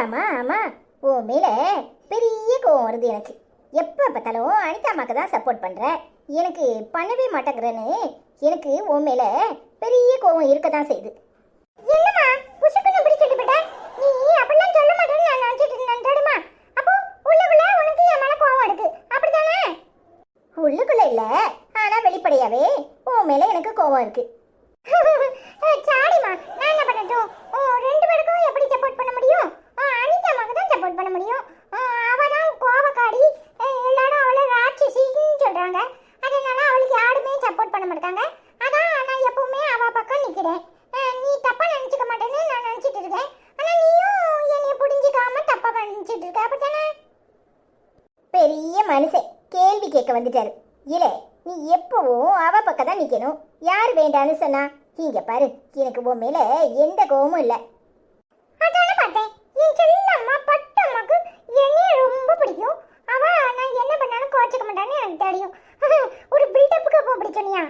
ஆமா ஆமா. உன் மேல பெரிய கோவம் வருது எனக்கு. எப்போ பார்த்தாலும் அனிதா அம்மாக்கு தான் சப்போர்ட் பண்ற. எனக்கு பண்ணவே மாட்டேங்கிறேன்னு எனக்கு உன் மேல பெரிய கோவம் இருக்க தான் செய்யுது. என்னம்மா புசுக்குன்னு இப்படி சொல்லிவிட்ட நீ அப்படிலாம் சொல்ல மாட்டேன்னு நான் நினச்சிட்டு இருந்தேன். தெரியுமா அப்போ உள்ளுக்குள்ள உனக்கு என் மேலே கோவம் இருக்கு அப்படிதானே உள்ளுக்குள்ள இல்ல. ஆனா வெளிப்படையாவே உன் மேல எனக்கு கோவம் இருக்கு. சாரிம்மா. நான் என்ன பண்ணட்டும்? ஓ, ரெண்டு பேருக்கும் எப்படி சப்போர்ட் பண்ண முடியும் ஆ, அனிதா அம்மாக்கு தான் சப்போர்ட் பண்ண முடியும். அவனும் கோபக்காரி எல்லாரும் அவளை ராட்சசின்னு சொல்றாங்க. அதனால அவளுக்கு யாருமே சப்போர்ட் பண்ண மாட்டாங்க. அதான் நான் எப்பவுமே அவ பக்கம் நிற்கிறேன் நீ தப்பாக நினச்சிக்க மாட்டேன்னு நான் நினச்சிட்டு இருக்கேன். ஆனால் நீயும் என்னை புரிஞ்சுக்காம தப்பாக நினச்சிட்டு இருக்க. அப்படித்தானே? பெரிய மனுஷன். கேள்வி கேட்க வந்துட்டாரு. இல்லை நீ எப்பவும் அவ பக்கம் தான் நிற்கணும் யார் வேண்டான்னு சொன்னா? இங்கே பாரு எனக்கு உன் மேலே எந்த கோபமும் இல்லை அதானே பார்த்தேன் என் செல்லம்மா பட்டு அம்மாக்கு என்னைய ரொம்ப பிடிக்கும் அவ நான் என்ன பண்ணாலும் கோச்சிக்க மாட்டான்னு எனக்கு தெரியும் ஒரு பில்டப்புக்கு அப்போ அப்படி சொன்னியா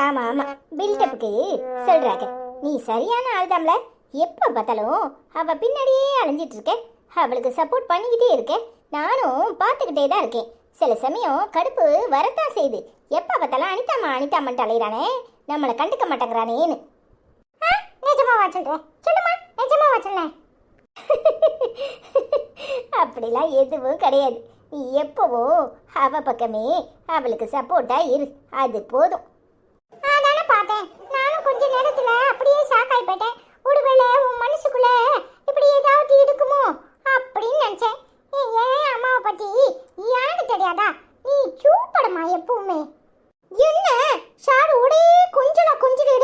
ஆமா ஆமா பில்டப்புக்கு சொல்றாங்க. நீ சரியான ஆள்தாம்ல. எப்ப பார்த்தாலும் அவ பின்னாடியே அலைஞ்சிட்டு இருக்க. அவளுக்கு சப்போர்ட் பண்ணிக்கிட்டே இருக்கேன் நானும் பார்த்துக்கிட்டே தான் இருக்கேன். சில சமயம் கடுப்பு வரத்தான் செய்யுது. எப்ப பார்த்தாலும் அனிதாமா அனிதாமன்ட்டு அலையிறானே. நம்மளை கண்டுக்க மாட்டேங்கிறானேன்னு. நிஜமாவா சொல்றேன்? சொல்லுமா நிஜமாவா சொல்லேன். அப்படிலாம் எதுவும் கிடையாது. நீ எப்பவோ அவ பக்கமே அவளுக்கு சப்போர்ட்டா இரு. அது போதும். நானும் கொஞ்ச நேரத்துல அப்படியே ஷாக் ஆகி போயிட்டேன். ஒருவேளை உன் மனசுக்குள்ள இப்படி ஏதாவது இருக்குமோ அப்படின்னு நினைச்சேன். ஏன் அம்மாவை பத்தி யாருக்கு தெரியாதா? நீ சூப்படமா எப்பவுமே. என்ன? ஷாரு ஒரே கொஞ்சலா கொஞ்சிடு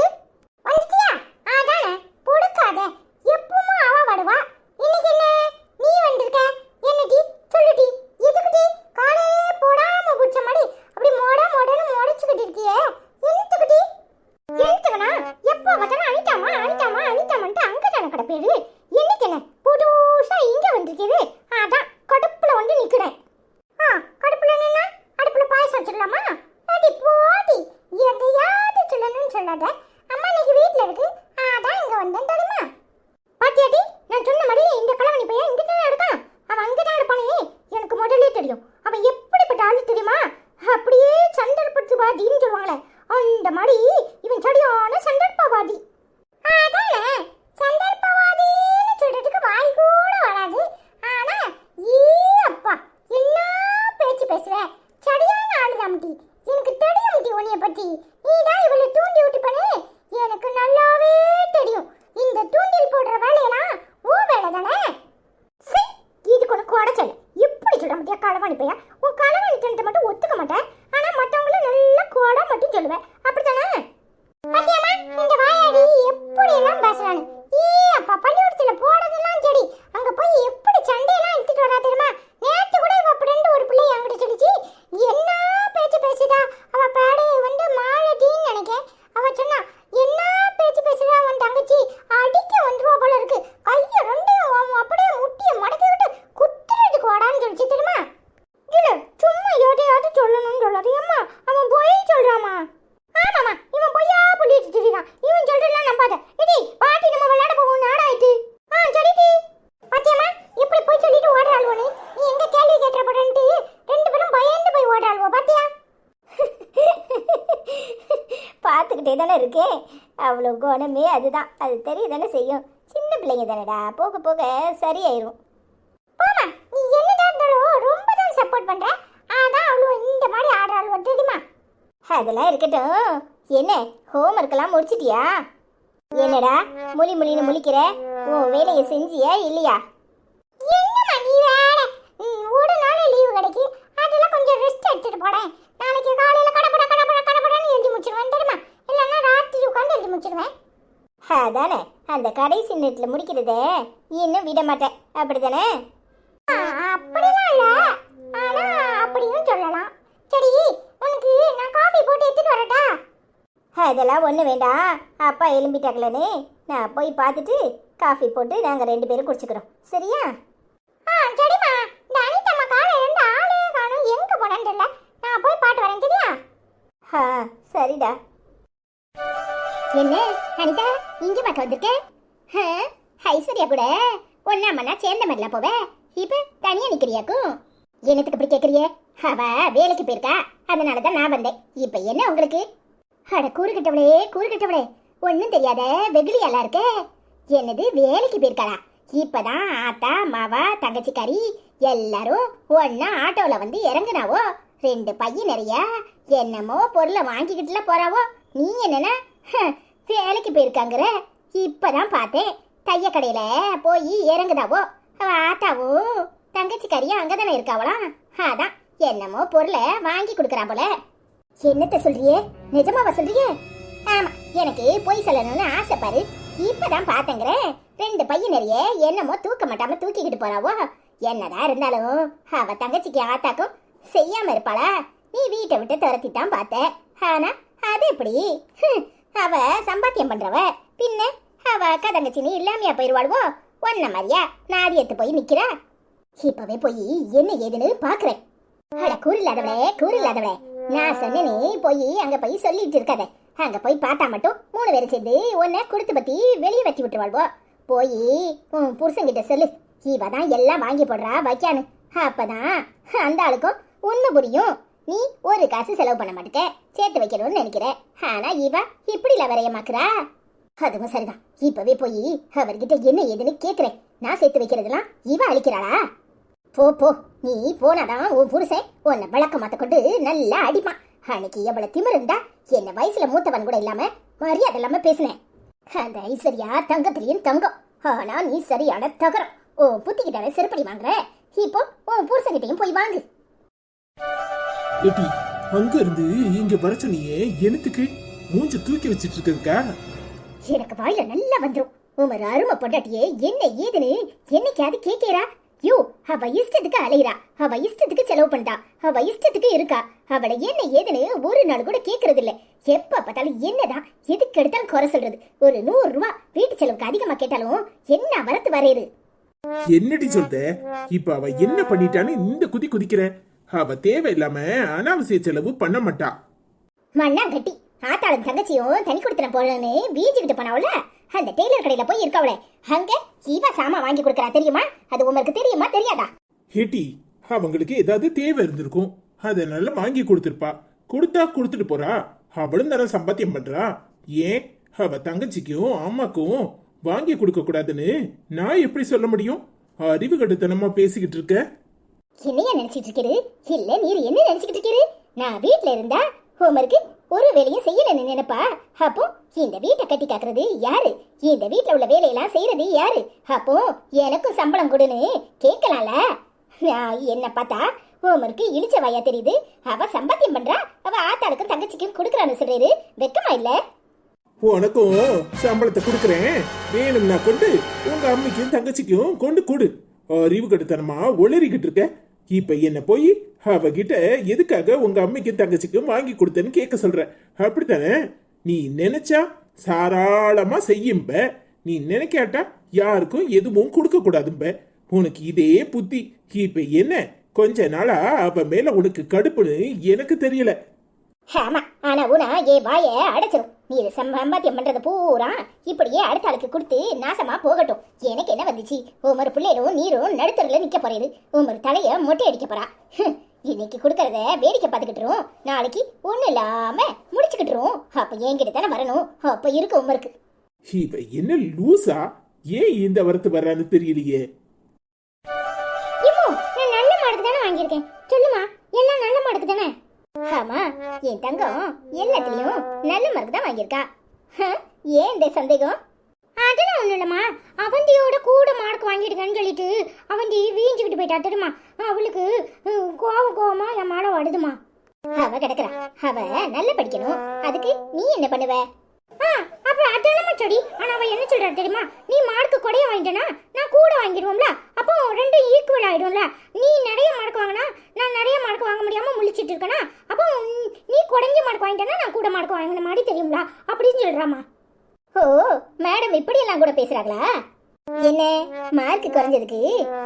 வந்துட்டியா? அதானே பொடுக்காத எப்பவும் அவ வருவா. இன்னைக்கு என்ன? நீ வந்திருக்க. என்னடி? சொல்லுடி எதுக்குடி காலையே போடாம குடிச்ச மாதிரி அப்படி மொட மொடன்னு முறைச்சுக்கிட்டு இருக்கியே என்னத்துக்குடி என்னத்துக்குனா எப்போ பார்த்தாலும் அனிதாமா அனிதாமா அனிதாமான்ட்டு அங்க தானே கிடப்பேரு என்னைக்கு என்ன புதுசா இங்க வந்திருக்கீரு அதான் கடுப்புல வந்து நிக்கிறேன் ஆ கடுப்புல நின்னா அடுப்புல பாயசம் வச்சிடலாமா அடி போடி எதையாவது சொல்லணும்னு சொல்லாத அம்மா இன்னைக்கு வீட்ல இருக்கு அதான் இங்க வந்தேன் தெரியுமா பாத்தியாடி நான் சொன்ன மாதிரி இந்த கலவணி பையன் இங்க தானே இருக்கான் அவன் அங்க தான் இருப்பானே எனக்கு முதல்லே தெரியும் அவன் எப்படிப்பட்ட ஆளு தெரியுமா அப்படியே சந்தர்ப்பத்துவாதின்னு சொல்லுவாங்களே அந்த மாதிரி இவன் சரியான சந்தர்ப்பவாதி அதானே சந்தர்ப்பவாதின்னு சொல்றதுக்கு வாய் கூட வராது ஆனா ஈ அப்பா என்ன பேச்சு பேசுற சரியான ஆளுதான் முட்டி எனக்கு தெரியும் முட்டி உன்னைய பத்தி நீ தான் இவளை தூண்டி விட்டு பண்ணு எனக்கு நல்லாவே தெரியும் இந்த தூண்டில் போடுற வேலையெல்லாம் ஓ வேலை தானே சீ, இதுக்கு உனக்கு உடச்சல் எப்படி சொல்ல முடியா களவாணி பையா உன் களவாணி தனத்தை மட்டும் ஒத்துக்க மாட்டேன் ஆனா மத்தவங்கள நல்லா கோடா மட்டும் சொல்லுவேன் அப்படித்தானே பாத்தியாம்மா இந்த வாயாடி எப்படி எல்லாம் பேசுறானு ஈ அப்பா பள்ளிக்கூடத்துல போறதெல்லாம் சரி அங்க போய் எப்படி சண்டையெல்லாம் இழுத்துட்டு வரா தெரியுமா நேத்து கூட இவ ஃப்ரெண்டு ஒரு பிள்ளை என்கிட்ட சொல்லிச்சு என்ன பேச்சு பேசுதா அவ பேரு வந்து மாலதின்னு நினைக்கேன் அவ சொன்னா என்ன பேச்சு பேசுறா அவன் தங்கச்சி அடிக்க வந்துருவா போல இருக்கு கைய ரெண்டையும் அவன் அப்படியே முட்டிய மடக்கி விட்டு குத்துறதுக்கு வாடான்னு சொல்லிச்சு தெரியுமா இல்ல சும்மா எதையாவது சொல்லணும்னு சொல்லாது அம்மா அவன் போய் சொல்றாமா ஆமாமா இவன் பொய்யா புள்ளிட்டு திரிறான் இவன் சொல்றதெல்லாம் நம்பாத இடி பாட்டி நம்ம விளையாட போவோம் நாடாயிட்டு ஆ சரிடி பாத்தியம்மா எப்படி போய் சொல்லிட்டு ஓடுறாள்வோனு நீ எங்க கேள்வி கேட்டுற போறேன்ட்டு ரெண்டு பேரும் பயந்து போய் ஓடுறாள்வோ பாத்தியா பார்த்துக்கிட்டே தானே இருக்கே? அவ்வளோ குணமே அதுதான். அது தெரிய தானே செய்யும்? சின்ன பிள்ளைங்க தானேடா. போக போக சரியாயிரும். போமா நீ என்னடா இருந்தாலும் ரொம்ப தான் சப்போர்ட் பண்ணுற அதான் அவ்வளோ இந்த மாதிரி ஆடுறாள் தெரியுமா அதெல்லாம் இருக்கட்டும். என்ன ஹோம் ஒர்க்கெல்லாம் முடிச்சிட்டியா? என்னடா மொழி முலின்னு முழிக்கிற? உன் வேலையை செஞ்சியா இல்லையா? என்னம்மா நீ வேற. ஒரு நாள் லீவு கிடைக்கி அதெல்லாம் கொஞ்சம் ரெஸ்ட் எடுத்துட்டு போறேன். நாளைக்கு காலையில் கடப்பட கடப்பட கடப்படன்னு எழுதி முடிச்சிருவேன் தெரியுமா? உட்காந்து எழுதி முடிச்சிருவேன். அதானே அந்த கடைசி நேரத்தில் முடிக்கிறத இன்னும் விட மாட்டேன். அப்படிதானே அப்படிலாம் இல்ல. ஆனா அப்படியும் சொல்லலாம். சரி உனக்கு நான் காஃபி போட்டு எடுத்துட்டு வரட்டா? அதெல்லாம் ஒண்ணு வேண்டாம். அப்பா எலும்பிட்டாங்களே நான் போய் பார்த்துட்டு காஃபி போட்டு நாங்க ரெண்டு பேரும் குடிச்சுக்கிறோம். சரியா? ஆ சரிம்மா இந்த அனிதம்மா காலை இருந்து ஆளே காணும். எங்க போனான்னு தெரியல. நான் போய் பாட்டு வரேன் சரியா? ஆ சரிடா. என்ன அனிதா இங்க பார்க்க வந்திருக்க? ஐஸ்வர்யா கூட. ஒன்னா மண்ணா சேர்ந்த மாதிரில போவ? இப்ப தனியா நிக்கிறியாக்கும் என்னத்துக்கு இப்படி கேக்குறியே? அவ வேலைக்கு போயிருக்கா. அதனால தான் நான் வந்தேன். இப்ப என்ன உங்களுக்கு? அட கூறுகிட்டவளே கூறுகிட்டவளே ஒன்னும் தெரியாத வெகுளியாலாம் இருக்கே? என்னது வேலைக்கு போயிருக்காளா? இப்பதான் ஆத்தா மாவா தங்கச்சிக்காரி எல்லாரும் ஒன்னா ஆட்டோல வந்து இறங்குனாவோ? ரெண்டு பையன் நிறைய. என்னமோ பொருளை வாங்கிக்கிட்டுல போறாவோ? நீ என்னன்னா வேலைக்கு போயிருக்காங்கிற? இப்பதான் பார்த்தேன். தைய கடையில போய் இறங்குதாவோ? அவ ஆத்தாவும் தங்கச்சிக்காரியும் அங்கதானே இருக்காவலாம் அதான். என்னமோ பொருளை வாங்கி கொடுக்கறா போல. என்னத்த சொல்றியே? நிஜமாவா சொல்றியே? ஆமா எனக்கு பொய் சொல்லணும்னு ஆசைப்பாரு இப்பதான் பாத்தங்கிற ரெண்டு பையன் நிறைய என்னமோ தூக்க மாட்டாம தூக்கிக்கிட்டு போறாவோ? என்னதான் இருந்தாலும் அவ தங்கச்சிக்கு ஆத்தாக்கும் செய்யாம இருப்பாளா? நீ வீட்டை விட்டு துரத்தி தான் பார்த்த. ஆனா அது எப்படி? அவ சம்பாத்தியம் பண்றவ. பின்ன அவ அக்கா தங்கச்சி நீ இல்லாமையா போயிருவாளுவோ? ஒன்ன மாதிரியா? எடுத்து போய் நிக்கிறா? இப்பவே போய் என்ன ஏதுன்னு பாக்குறேன். அட கூறில்லாதவளே கூறில்லாதவளே நான் இல்லாதவளே. நான் சொன்னேனே போய் அங்க போய் சொல்லிட்டு இருக்காத. அங்க போய் பார்த்தா மட்டும் மூணு பேரும் சேர்ந்து உன்னை குடுத்து பத்தி வெளியே வெட்டி விட்டுருவாள்வோ? போய் உன் புருஷங்கிட்ட சொல்லு. இவ தான் எல்லாம் வாங்கி போடுறா வைக்கானு அப்பதான் அந்த ஆளுக்கும் உண்மை புரியும். நீ ஒரு காசு செலவு பண்ண மாட்டேக்க. சேர்த்து வைக்கணும்னு நினைக்கிற. ஆனா இவா இப்படி லவரையமாக்குறா அதுவும் சரிதான். இப்பவே போய் அவர்கிட்ட என்ன ஏதுன்னு கேக்குறேன். நான் சேர்த்து வைக்கிறதெல்லாம் இவ அழிக்கிறாளா? போ போ. நீ போனாதான் உன் புருஷன் உன்னை பழக்க மாத்த கொண்டு நல்லா அடிப்பான். அன்னைக்கு எவ்வளவு திமிரு இருந்தா என்ன வயசுல மூத்தவன் கூட இல்லாம மரியாதை இல்லாம பேசினேன். அந்த ஐஸ்வர்யா தங்கத்திலையும் தங்கம். ஆனா நீ சரியான தகரம். ஓ புத்திக்கிட்டாலே செருப்படி வாங்குற. இப்போ உன் புருஷன்கிட்டையும் போய் வாங்கு. ஏட்டி அங்க இருந்து இங்க வர சொன்னியே எனத்துக்கு மூஞ்ச தூக்கி வச்சிட்டு இருக்கதுக்கா எனக்கு வாயில நல்லா வந்துரும். உமர் அருமை பொண்டாட்டியே என்ன ஏதுன்னு என்னைக்காவது கேக்கேரா யோ அவ இஷ்டத்துக்கு அலையிறா. அவ இஷ்டத்துக்கு செலவு பண்ணா அவ இஷ்டத்துக்கு இருக்கா. அவளை என்ன ஏதுன்னு ஒரு நாள் கூட கேக்குறது இல்ல எப்ப பார்த்தாலும் என்னதான் எதுக்கு எடுத்தாலும் குறை சொல்றது? ஒரு நூறு ரூபா வீட்டு செலவுக்கு அதிகமா கேட்டாலும் என்ன வரத்து வரையுது? என்னடி சொல்ற? இப்ப அவ என்ன பண்ணிட்டான்னு இந்த குதி குதிக்கிற. அவ தேவையில்லாம அனாவசிய செலவு பண்ண மாட்டா. மண்ணா கட்டி ஆத்தாளும் தங்கச்சியும் தனி கொடுத்தன போலன்னு வீஞ்சுக்கிட்டு போனாவுல? அந்த டெய்லர் கடையில போய் இருக்கவளே அங்க இவ சாமா வாங்கி கொடுக்கறா தெரியுமா? அது உங்களுக்கு தெரியுமா தெரியாதா? ஏட்டி அவங்களுக்கு ஏதாவது தேவை இருந்திருக்கும். அதனால வாங்கி கொடுத்திருப்பா. கொடுத்தா கொடுத்துட்டு போறா. அவளும் தானே சம்பாத்தியம் பண்றா. ஏன்? அவ தங்கச்சிக்கும் அம்மாக்கும் வாங்கி கொடுக்க கூடாதுன்னு நான் எப்படி சொல்ல முடியும்? அறிவு கட்டுத்தனமா பேசிக்கிட்டு இருக்க. என்னைய நினைச்சிட்டு இருக்கிறது? இல்ல நீர் என்ன நினைச்சிட்டு இருக்கிறது? நான் வீட்ல இருந்தா ஹோம்ஒர்க்கு ஒரு வேலையும் செய்யலன்னு நினைப்பா. அப்போ இந்த வீட்டை கட்டி காக்குறது யாரு? இந்த வீட்டுல உள்ள வேலையெல்லாம் செய்யறது யாரு? அப்போ எனக்கும் சம்பளம் கொடுன்னு கேட்கலாம்ல. நான் என்ன பார்த்தா ஹோம்ஒர்க்கு இழிச்ச வாயா தெரியுது. அவ சம்பாத்தியம் பண்றா. அவ ஆத்தாளுக்கும் தங்கச்சிக்கும் கொடுக்குறான்னு சொல்றாரு. வெக்கமா இல்ல? உனக்கும் சம்பளத்தை கொடுக்குறேன். வேணும்னா கொண்டு உங்க அம்மிக்கும் தங்கச்சிக்கும் கொண்டு கொடு. அறிவு கட்டுத்தனமா ஒளறிக்கிட்டு இருக்க? இப்ப என்ன போய்? அவகிட்ட எதுக்காக உங்க அம்மிக்கும் தங்கச்சிக்கும் வாங்கி கொடுத்தேன்னு கேட்க சொல்ற. அப்படித்தானே? நீ நினைச்சா சாராளமாக செய்யும்ப. நீ நினைக்காட்டா யாருக்கும் எதுவும் கொடுக்க கூடாதும்ப. உனக்கு இதே புத்தி. இப்ப என்ன? கொஞ்ச நாளா அவ மேல உனக்கு கடுப்புன்னு எனக்கு தெரியல. ஆமா ஆனா உனா ஏ வாய அடைச்சிரும். நீ இது சம்பாத்தியம் பண்றது பூரா இப்படியே அடுத்த ஆளுக்கு கொடுத்து நாசமா போகட்டும். எனக்கு என்ன வந்துச்சு? உமர் பிள்ளைகளும் நீரும் நடுத்தரில் நிக்க போறீரு உமர் தலைய மொட்டை அடிக்க போறா. இன்னைக்கு கொடுக்கறத வேடிக்கை பார்த்துக்கிட்டுரும். நாளைக்கு ஒண்ணு இல்லாம முடிச்சுக்கிட்டுரும். அப்ப என்கிட்ட தானே வரணும். அப்ப இருக்கு உமருக்கு. இவ என்ன லூசா? ஏன் இந்த வரத்து வர்றான்னு தெரியலையே. இம்மோ நான் நல்ல மாடுக்கு தானே வாங்கியிருக்கேன். சொல்லுமா எல்லாம் நல்ல மாடுக்கு தானே? என் தங்கம் எல்லாத்துலயும் நல்ல மார்க் தான் வாங்கியிருக்கா. ஹ, ஏன் இந்த சந்தேகம்? அதெல்லாம் ஒண்ணும் இல்லம்மா. அவந்தியோட கூட மார்க் வாங்கிடுங்கன்னு சொல்லிட்டு அவந்தி வீஞ்சுக்கிட்டு போயிட்டா தெரியுமா? அவளுக்கு கோவம் கோவமா என் மாட வருதுமா அவ கிடக்குறா. அவ நல்லா படிக்கணும். அதுக்கு நீ என்ன பண்ணுவ? ஆ அப்புறம் அதெல்லாம் சரி ஆனா அவ என்ன சொல்றா தெரியுமா? நீ மார்க்கு கொடைய வாங்கிட்டனா நான் கூட வாங்கிடுவோம்ல. அப்போ ரெண்டும் ஈக்குவல் ஆயிடும்ல. நீ நிறைய மார்க் வாங்கினா நான் நிறைய மார்க் வாங்க முடியாம முழிச்சிட்டு இருக்கனா? அப்போ உம், நீ குறைஞ்ச மார்க் வாங்கிட்டனா நான் கூட மார்க் மாதிரி அப்படின்னு சொல்றாமா ஓ மேடம் இப்படி எல்லாம் கூட பேசுறாங்களா? என்ன மார்க் குறைஞ்சதுக்கு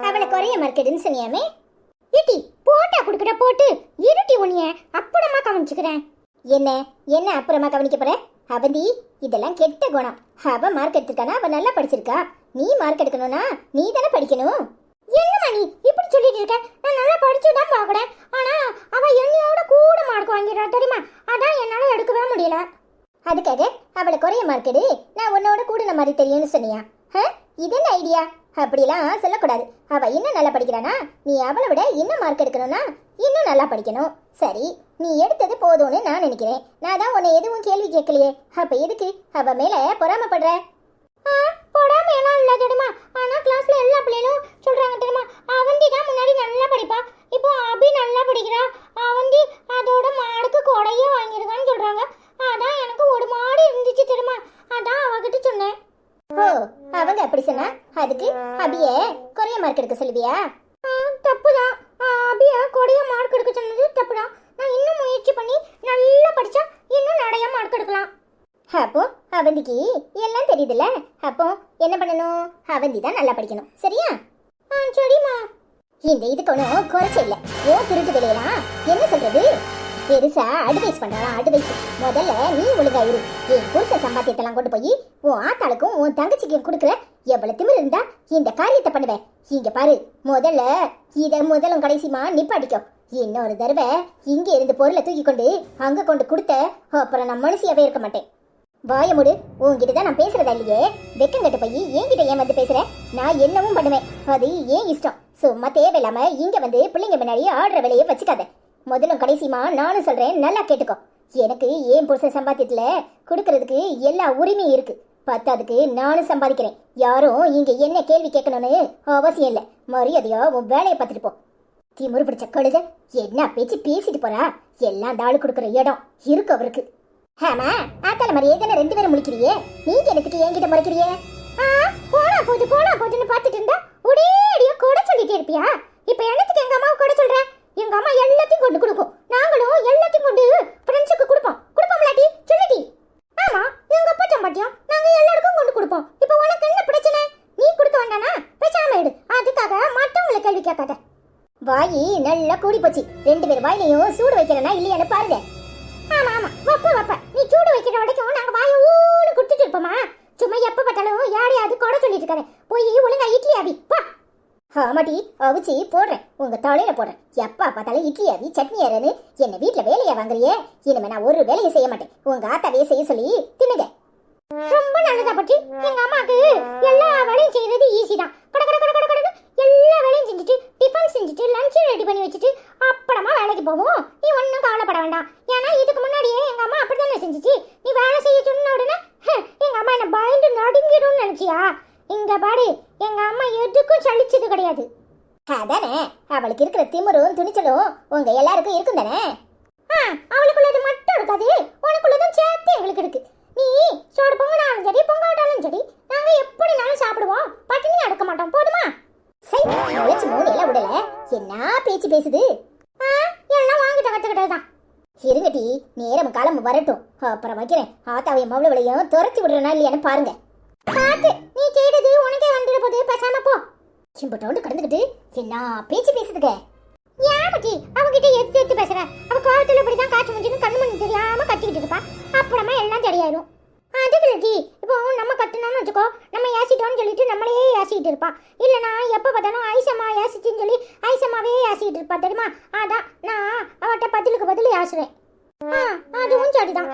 அவளை குறைய மார்க் எடுன்னு சொன்னியாமே? இட்டி போட்டா குடுக்கடா போட்டு இருட்டி உனிய அப்புறமா கவனிச்சுக்கிறேன். என்ன என்ன அப்புறமா கவனிக்க போற? அவந்தி இதெல்லாம் கெட்ட குணம். அவ மார்க் எடுத்திருக்கானா? அவ நல்லா படிச்சிருக்கா. நீ மார்க் எடுக்கணும்னா நீ தானே படிக்கணும். என்னம்மா நீ இப்படி சொல்லிட்டு இருக்க? நான் நல்லா படிச்சு தான் பார்க்குறேன். ஆனா அவ என்னையோட கூட மார்க் வாங்கிடுறா தெரியுமா? அதான் என்னால எடுக்கவே முடியல. அதுக்காக அவளை குறைய மார்க்கெடு நான் உன்னோட கூடுன மாதிரி தெரியும்னு சொன்னியா? ஆ இது என்ன ஐடியா அப்படிலாம் சொல்லக்கூடாது. அவ இன்னும் நல்லா படிக்கிறானா? நீ அவளை விட இன்னும் மார்க் எடுக்கணும்னா இன்னும் நல்லா படிக்கணும். சரி நீ எடுத்தது போதும்னு நான் நினைக்கிறேன். நான் தான் உன்னை எதுவும் கேள்வி கேட்கலையே. அப்ப எதுக்கு? அவ மேல பொறாமப்படுற? பொறாம எல்லாம் இல்ல தெரியுமா? ஆனா கிளாஸ்ல எல்லா பிள்ளைகளும் சொல்றாங்க தெரியுமா? அவந்தி தான் முன்னாடி நல்லா படிப்பா. இப்போ அபி நல்லா படிக்கிறா. அவந்தி அதோட மார்க்கு கொடையே வாங்கியிருக்கான்னு சொல்றாங்க. அதான் எனக்கு ஒரு மாடு இருந்துச்சு தெரியுமா? அதான் அவகிட்ட சொன்னேன். ஓ அவங்க அப்படி சொன்னா? அதுக்கு அபிய குறைய மார்க் எடுக்க சொல்லுவியா? தப்புதான். அபிய குறைய மார்க் எடுக்க சொன்னது தப்புதான். நான் இன்னும் முயற்சி பண்ணி நல்லா படிச்சா இன்னும் நிறைய மார்க் எடுக்கலாம். அப்போ அவந்திக்கு தெரியுதுல்ல? அப்போ என்ன பண்ணணும்? அவந்தி தான் நல்லா படிக்கணும். சரியா? ஆ சரிம்மா. இந்த இதுக்கு ஒன்றும் குறைச்ச இல்லை. ஓ திருட்டு விளையலாம் என்ன சொல்றது? பெருசா அட்வைஸ் பண்றான் அட்வைஸ் முதல்ல நீ ஒழுங்கா இரு. என் புருஷ சம்பாத்தியத்தெல்லாம் கொண்டு போய் உன் ஆத்தாளுக்கும் உன் தங்கச்சிக்கும் கொடுக்குற எவ்வளவு திமிர் இருந்தா இந்த காரியத்தை பண்ணுவேன் இங்க பாரு முதல்ல இத முதலும் கடைசிமா நிப்பாட்டிக்கோ. இன்னொரு தடவை இங்க இருந்து பொருளை தூக்கி கொண்டு அங்க கொண்டு கொடுத்த அப்புறம் நான் மனுஷியாவே இருக்க மாட்டேன். வாய முடு. உன்கிட்ட தான் நான் பேசுறதா இல்லையே? வெக்கம் கட்டு போய் என்கிட்ட ஏன் வந்து பேசுற? நான் என்னவும் பண்ணுவேன். அது ஏன் இஷ்டம்? சும்மா தேவையில்லாம இங்க வந்து பிள்ளைங்க முன்னாடி ஆடுற வேலையை வச்சுக்காத. முதலும் கடைசிமா நானும் சொல்றேன். நல்லா கேட்டுக்கோ. எனக்கு ஏன் புருஷன் சம்பாத்தியத்துல கொடுக்கறதுக்கு எல்லா உரிமையும் இருக்கு. பத்தாதுக்கு நானும் சம்பாதிக்கிறேன். யாரும் இங்க என்ன கேள்வி கேட்கணும்னு அவசியம் இல்லை. மரியாதையா உன் வேலையை பார்த்துட்டு போ. திமுரு பிடிச்ச கழுத என்ன பேச்சு பேசிட்டு போறா? எல்லாம் தாளு கொடுக்குற இடம் இருக்கு அவருக்கு. ஆமா ஆத்தால மாதிரி ஏதான ரெண்டு பேரும் முழிக்கிறியே? நீங்க எனக்கு என்கிட்ட முறைக்கிறியே? ஆ போனா போது போனா போதுன்னு பார்த்துட்டு இருந்தா ஒரே அடியா கூட சொல்லிட்டே இருப்பியா? இப்ப என்னத்துக்கு எங்க அம்மாவை கூட சொல்ற? எங்க அம்மா எல்லாத்தையும் கொண்டு கொடுக்கும். நாங்களும் எல்லாத்தையும் கொண்டு ஃப்ரெண்ட்ஸுக்கு கொடுப்போம். கொடுப்போம்லாட்டி சொல்லுடி ஆமா எங்க அப்பா சம்பாட்டியம் நாங்க எல்லாருக்கும் கொண்டு கொடுப்போம். இப்போ உனக்கு என்ன பிரச்சனை? நீ கொடுக்க வேண்டானா? பேசாம எடு அதுக்காக மற்றவங்களை கேள்வி கேட்காத. வாயி நல்லா கூடி போச்சு ரெண்டு பேர் வாயிலையும் சூடு வைக்கிறனா இல்லையான்னு பாருங்க. ஆமா ஆமா. வப்ப வப்ப. சூடு வைக்கிற வரைக்கும் நாங்க வாய ஊனு குடுத்துட்டு இருப்போமா? சும்மா எப்ப பார்த்தாலும் யாரையாவது கொடை சொல்லிட்டு இருக்காரு போய் ஒழுங்கா இட்லி அவி பா. ஆமாட்டி அவிச்சு போடுறேன். உங்க தலையில போடுறேன். எப்பா பார்த்தாலும் இட்லி அவி சட்னி ஏறனு என்ன வீட்டுல வேலையை வாங்குறியே? இனிமே நான் ஒரு வேலையை செய்ய மாட்டேன். உங்க ஆத்தாவே செய்ய சொல்லி தின்னுங்க. ரொம்ப நல்லதா பற்றி எங்க அம்மாக்கு எல்லா வேலையும் செய்யறது ஈஸி தான். கட கட கட கட எல்லா வேலையும் செஞ்சுட்டு டிஃபன் செஞ்சுட்டு லஞ்ச் ரெடி பண்ணி வச்சுட்டு அப்புறமா வேலைக்கு போவோம். நீ ஒன்றும் கவலைப்பட வேண்டாம். ஏன்னா இதுக்கு முன்னாடியே எங்க அம்மா அப்படித்தானே செஞ்சுச்சு? நீ வேலை செய்ய சொன்ன உடனே எங்கள் எங்க அம்மா என்னை பயந்து நடுங்கிடும்னு நினைச்சியா? இங்கே பாடு எங்க அம்மா எதுக்கும் சளிச்சது கிடையாது. அதானே அவளுக்கு இருக்கிற திமிரும் துணிச்சலும் உங்க எல்லாருக்கும் இருக்கும் தானே? ஆ அவளுக்குள்ளது மட்டும் இருக்காது. உனக்குள்ளதும் சேர்த்து எங்களுக்கு இருக்கு. நீ சோறு பொங்கலாலும் சரி பொங்கலாட்டாலும் சரி நாங்கள் எப்படினாலும் சாப்பிடுவோம். பட்டினி அடக்க மாட்டோம். போதுமா? சரி முளைச்சு மூணு விடல என்ன பேச்சு பேசுது? ஆ எல்லாம் வாங்கிட்ட கத்துக்கிட்டதுதான் இருங்கட்டி நேரம் காலம் வரட்டும். அப்புறம் வைக்கிறேன். ஆத்தாவையும் மவ்வளவுலையும் துரத்தி விடுறனா இல்லையான்னு பாருங்க. பாத்து நீ செய்தது உனக்கே வந்துட போது பேசாம போ. சிம்பட்டோண்டு கடந்துக்கிட்டு என்ன பேச்சு பேசுதுங்க? ஏன் பட்டி அவகிட்ட எடுத்து எடுத்து பேசுற? அவ கோவத்துல இப்படிதான் காற்று முடிஞ்சுன்னு கண்ணு மணி தெரியாம கத்திக்கிட்டு இருப்பா. அப்புறமா எல்லாம் சரியாயிரும். அது லட்சி இப்போ நம்ம கத்துனோம்னு வச்சுக்கோ நம்ம ஏசிட்டோம்னு சொல்லிட்டு நம்மளையே ஏசிட்டு இருப்பா. இல்லைனா எப்போ பார்த்தாலும் ஐசம்மா ஏசிச்சின்னு சொல்லி ஐசம்மாவே ஏசிக்கிட்டு இருப்பா தெரியுமா? அதான் நான் அவட்ட பதிலுக்கு பதில் ஏசுறேன் ஆ அதுவும் சரிதான்.